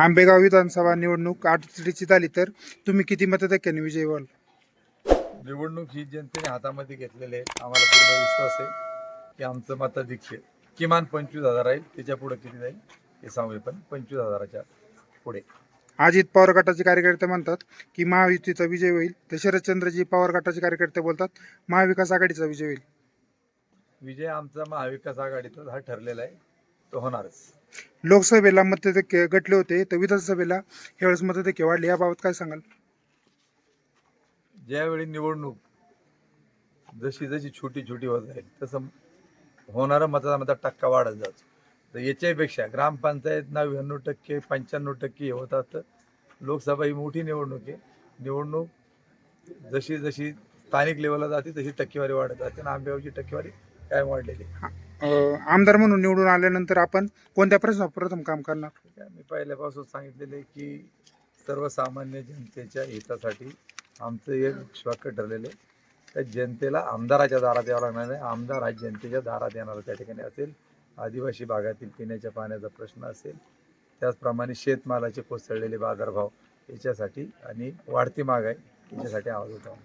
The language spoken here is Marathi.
आंबेगाव विधानसभा निवडणूक अडचणीची झाली तर तुम्ही किती मतटक्क्यांनी विजयी व्हाल? निवडणूक ही जनतेने हातामध्ये घेतलेली आहे. आम्हाला पूर्ण विश्वास आहे की आमचं मताधिक्य किमान पंचवीस हजार राहील त्याच्या पुढे किती जाईल हे सांगू पण पंचवीस हजाराच्या पुढे. अजित पवार गटाचे कार्यकर्ते म्हणतात की महायुतीचा विजय होईल तर शरदचंद्रजी पवार गटाचे कार्यकर्ते बोलतात महाविकास आघाडीचा विजय होईल. विजय आमचा महाविकास आघाडीचा हा ठरलेला आहे. तो होणारच. लोकसभेला मतटक्के गटले होते तर विधानसभेला ह्यावेळेस मतटक्के वाढले याबाबत काय सांगाल? ज्यावेळी निवडणूक जशी जशी छोटी छोटी होत जाईल तसं होणारा मतदानाचा टक्का वाढत जातो. तर याच्यापेक्षा ग्रामपंचायत नव्याण्णव टक्के पंच्याण्णव टक्के हे होतात. तर लोकसभा ही मोठी निवडणूक आहे. निवडणूक जशी जशी स्थानिक लेवलला जाते तशी टक्केवारी वाढत जाते आणि आंबेगावची टक्केवारी कायम वाढलेली आमदार म्हणून निवडून आल्यानंतर आपण कोणत्या प्रश्न प्रथम काम करणार? ठीक आहे. मी पहिल्यापासून सांगितलेलं आहे की सर्वसामान्य जनतेच्या हितासाठी आमचं एक वाक्य ठरलेलं आहे. त्या जनतेला आमदाराच्या दारात यावं लागणार नाही. आमदार हा जनतेच्या दारात येणारा त्या ठिकाणी असेल. आदिवासी भागातील पिण्याच्या पाण्याचा प्रश्न असेल. त्याचप्रमाणे शेतमालाचे कोसळलेले बाजारभाव याच्यासाठी आणि वाढती महागाई याच्यासाठी आवाज उठावा.